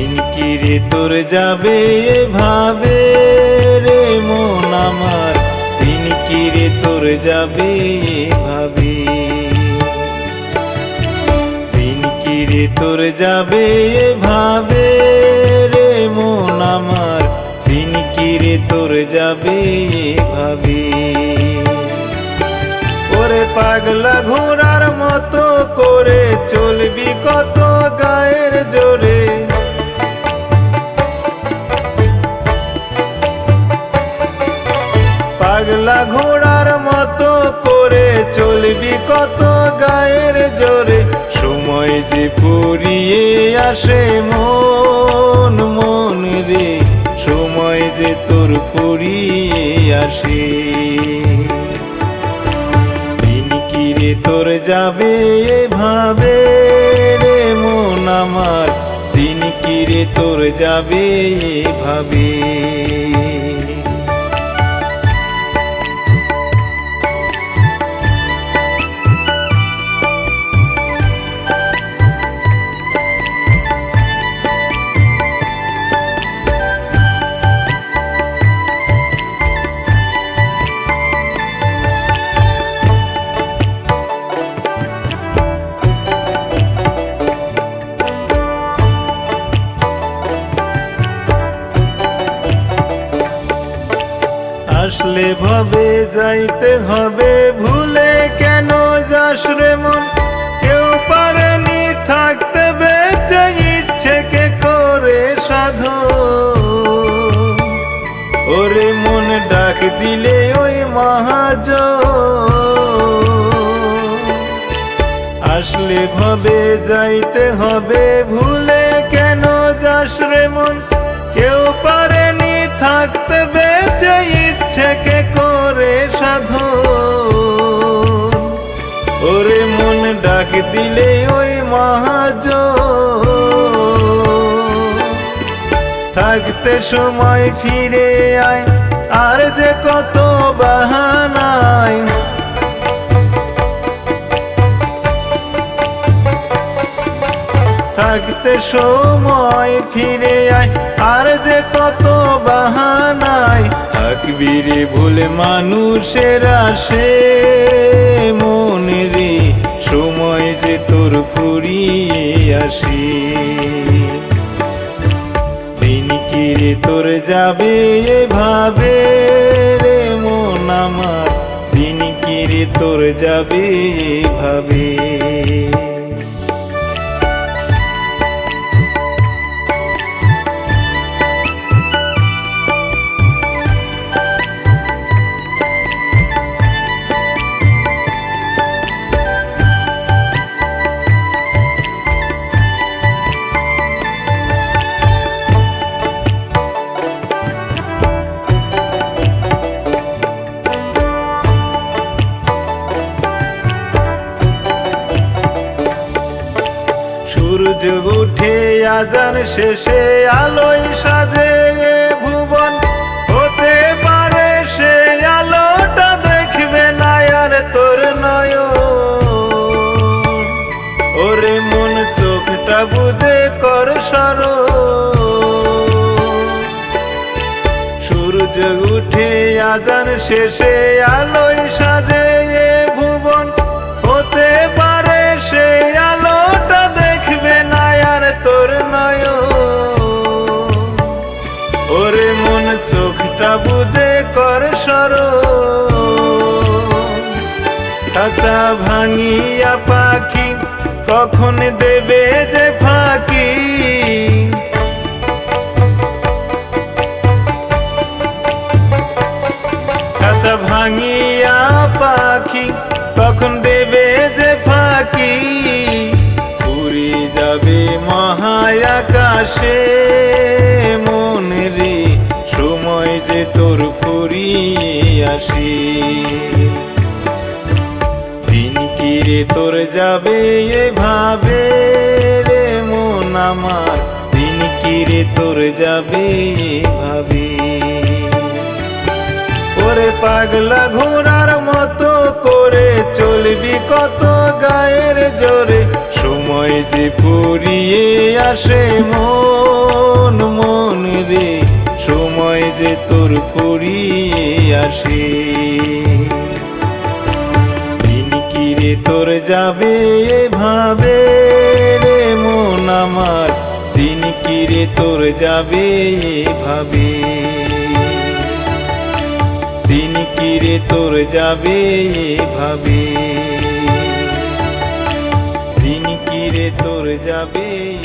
রে তোর যাবে এভাবে রে মন আমার? দিন কি রে তোর যাবে এভাবে? দিন কি রে তোর যাবে ভাবে রে মন আমার? দিন কি রে তোর যাবে এভাবে? ওরে পাগলা ঘোড়ার মতো করে চলবি কত গায়ের জোরে? পাগলা ঘোড়ার মতো করে চলবি কত গায়ের জোরে। সময় যে ফুরিয়ে আসে মন মন রে। সময় যে তোর ফুরিয়ে আসে। দিন কি রে তোর যাবে এভাবে রে মন আমার? দিন কি রে তোর যাবে এভাবে? আসলে ভাবে যাইতে হবে, ভুলে কেন যাস রে মন? কেউ পারেনি থাকতে বেঁচে ইচ্ছে কে করে সাধো ওরে মন ডাক দিলে ওই মহাজ আসলে ভাবে যাইতে হবে, ভুলে কেন যাস রে মন? কেউ পারেনি থাকতে বেঁচে ইচ্ছে কে করে সাধো ওরে মন ডাক দিলে ওই মহাজ থাকতে সময় ফিরে আয়, আর যে কত বাহানায়। থাকতে সময় ফিরে আয় আর যে কত বাহানায় থাকবি রে ভুলে মানুষের আসে মনে রে সময় যে তোর ফুরিয়ে আসে। দিন তোর যাবে এভাবে রে মন আমার? দিন কি তোর যাবে এভাবে? উঠে আজান শেষে আলোয় সাজে ভুবন। হতে পারে সে আলোটা দেখবে না আর তোর নয় ওরে মন চোখটা বুঝে কর সর। সূর্য উঠে আজান শেষে আলোয় কাঁচা ভাঙিয়া পাখি, কখন দেবে যে ফাঁকি? কাঁচা ভাঙিয়া পাখি তখন দেবে যে ফাঁকি? উড়ে যাবে মহায়াকাশে মন রে সময় যে তোর ফুরিয়ে দিন কি রে তোর যাবে এভাবে রে মন আমার। দিন কি রে তোর যাবে এভাবে? ওরে পাগলা ঘোড়ার মতো করে চলবি কত গায়ের জোরে। সময় যে ফুরিয়ে আসে মন মন রে। সময় যে তোর ফুরিয়ে আসে। কি তোর যাবে এভাবে রে মন আমার। দিন কি রে তোর যাবে এভাবে? দিন কি রে তোর যাবে এভাবে? দিন কি রে তোর যাবে